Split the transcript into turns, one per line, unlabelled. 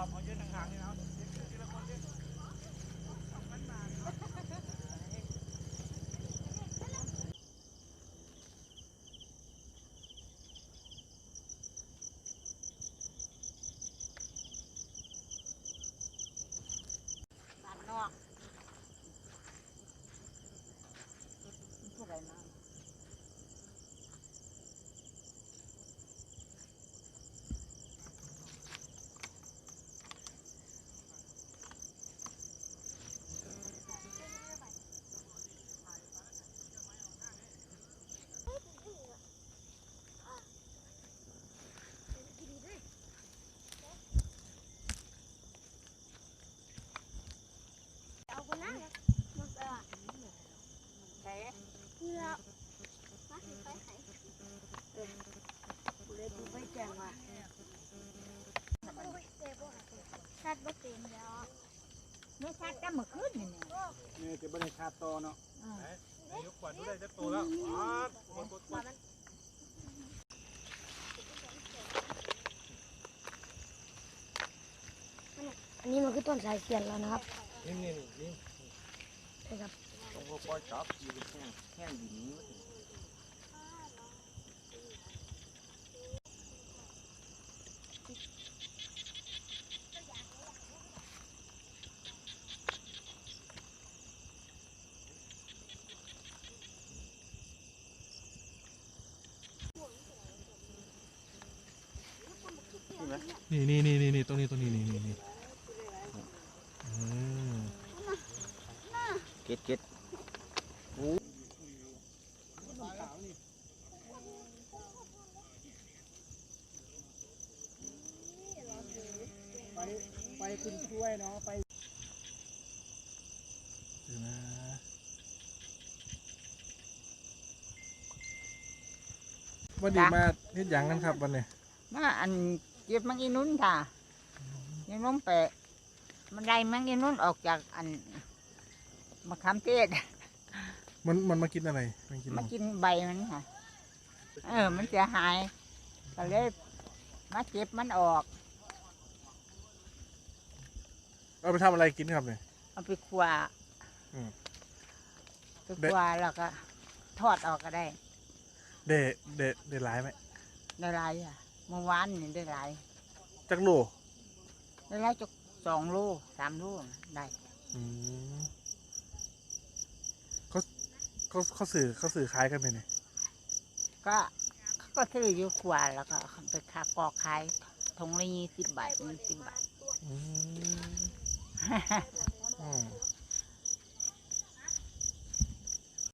อบเอายืนห่างๆนี่นะคนดิ
บ้านนอกผู้ใดมา
เอาคนนั้นนะมันเออ
ใช่
นี่แล้วมาสิไปไหน
ผู้ ใดผู้ไม่แจ้งว่า
โอ้ยเจ็บปวดชัดบ่เต็มแล้ว
ไม่ชัดแต่เมื่อคืนนี่เนี่ย
นี่จะบริคาโตเนาะ
อืม
นายกกวาดดูได้จะโตแล้วอ๋อกดกดกด
อันนี้มันคือต้นสายเสียนแล้วนะครับ
นี่นี่นี่
ใช่ครับ
ต้องปล่อยจับอยู่แห้งแห้งดินนี้
นี่นี่นี่นี่นี่ตรงนี้ตรงนี้นี่นี่นี่อืม
เก็ดเก็ด
ไปไปคุณช่วยเนาะไป
เดี๋ยวนะวันดีมาเฮ็ดหยังกันครับวันนี้
มาอันเก็บมังอีนุ่นค่ะอีนุ่นแปะมันได้มังอีนุ่นออกจากอันมะขามเทศ
มันมันมากินอะไร มันกิน
มากินใบมันค่ะ เออ มันเสียหายก็เลยมาเก็บมันออก
เอาไปทำอะไรกินครับเนี่ย
เอาไปคั่ว
อืม
ไปคั่วแล้วก็ทอดออกก็ได้
เดะเดะเดะหลายไหม
ได้หลายอะ เมื่อวานนี่ได้หลาย
จักโล
ได้หลายจุกสองโลสามโลน่ะได้
อืมเขาเขาเขาสื่อเขาสื่อคล้ายกันไหมเนี่ย
ก็เขาก็ซื้ออยู่ขวาแล้วก็ไปคาปอกขายทงละยี่สิบบาทยี่สิบบาท
อืม